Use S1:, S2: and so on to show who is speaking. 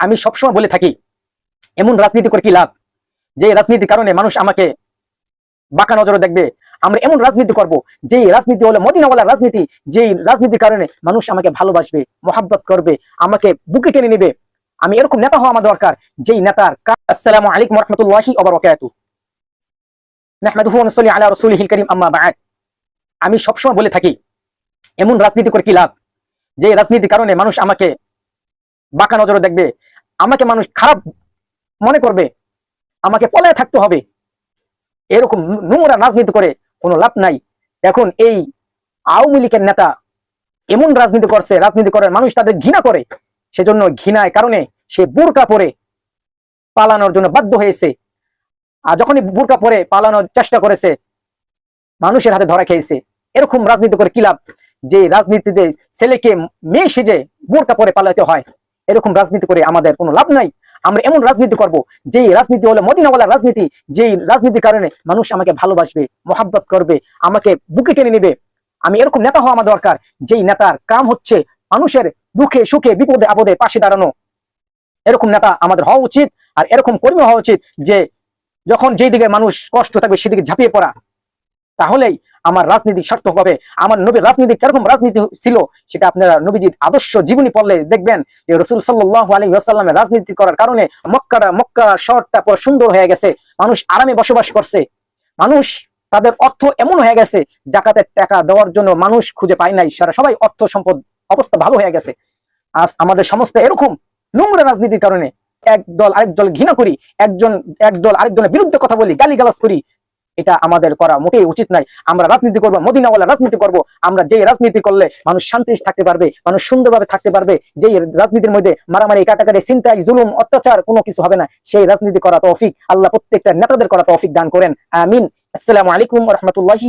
S1: আমি সবসময় বলে থাকি, এমন রাজনীতি করে কি লাভ? যে রাজনীতির কারণে মানুষ আমাকে বাঁকা নজরে দেখবে, আমরা এমন রাজনীতি করব যে রাজনীতি হলো মদিনাওয়ালা রাজনীতি যে রাজনীতির কারণে মানুষ আমাকে ভালোবাসবে, মোহাব্বত করবে, আমাকে বুকে টেনে নেবে। আমি এরকম নেতা হওয়া আমার দরকার, যেই নেতার আসসালামু আলাইকুম রহমতুল্লাহি ওবরাকাতু আমি সবসময় বলে থাকি এমন রাজনীতি করে কি লাভ? যে রাজনীতির কারণে মানুষ আমাকে বাঁকা নজরে দেখবে, আমাকে মানুষ খারাপ মনে করবে, আমাকে পলায় থাকতে হবে, এরকম নোংরা রাজনীতি করে কোনো লাভ নাই। এখন এই আওয়ামী লীগের নেতা এমন রাজনীতি করছে, রাজনীতি করে মানুষ তাদের ঘৃণা করে, সেজন্য ঘৃণায় কারণে সে বুরকা পরে পালানোর জন্য বাধ্য হয়েছে। আর যখনই বুরকা পরে পালানোর চেষ্টা করেছে, মানুষের হাতে ধরা খেয়েছে। এরকম রাজনীতি করে কি লাভ? যে রাজনীতিতে ছেলেকে মেয়ে সেজে বোরকা পরে পালাতে হয়, এরকম রাজনীতি করে আমাদের কোনো লাভ নাই। আমরা এমন রাজনীতি করব যে রাজনীতি হলো মদিনাওয়ালা রাজনীতি যে রাজনীতির কারণে মানুষ আমাকে ভালোবাসবে, মোহাব্বত করবে, আমাকে বুকে টেনে নেবে। আমি এরকম নেতা হওয়া আমার দরকার, যেই নেতার কাম হচ্ছে মানুষের দুঃখে, সুখে, বিপদে, আপদে পাশে দাঁড়ানো। এরকম নেতা আমাদের হওয়া উচিত, আর এরকম কর্মী হওয়া উচিত যে যখন যেই দিকে মানুষ কষ্ট থাকবে সেদিকে ঝাঁপিয়ে পড়া। তাহলেই আমার রাজনীতি সার্থক হবে। আমার নবীর রাজনীতি কীরকম রাজনীতি ছিল, সেটা আপনারা নবীজির আদর্শ জীবনী পড়লে দেখবেন যে রসুল সাল্লাহ আলী আসাল্লামের রাজনীতি করার কারণে মক্কারা, মক্কা শহরটা পুরো সুন্দর হয়ে গেছে। মানুষ আরামে বসবাস করছে। মানুষ, তাদের অর্থ এমন হয়ে গেছে, জাকাতের টাকা দেওয়ার জন্য মানুষ খুঁজে পায় নাই। সারা সবাই অর্থ সম্পদ, অবস্থা ভালো হয়ে গেছে। আজ আমাদের সমস্ত এরকম, নোংরা রাজনীতির কারণে এক দল আরেক দল ঘৃণা করি, একজন, এক দল আরেকজনের বিরুদ্ধে কথা বলি গালি গালিগালাজ করি এটা আমাদের করা মোটেই উচিত নাই আমরা রাজনীতি করব, মদিনাওয়ালা রাজনীতি করব। আমরা যে রাজনীতি করলে মানুষ শান্তি থাকতে পারবে, মানুষ সুন্দরভাবে থাকতে পারবে, যেই রাজনীতির মধ্যে মারামারি, কাটাকাটি চিন্তায় জুলুম, অত্যাচার কোনো কিছু হবে না, সেই রাজনীতি করা তৌফিক আল্লাহ প্রত্যেকটা নেতাদের করা তৌফিক দান করেন। আমিন। আসসালামু আলাইকুম রহমতুল্লাহি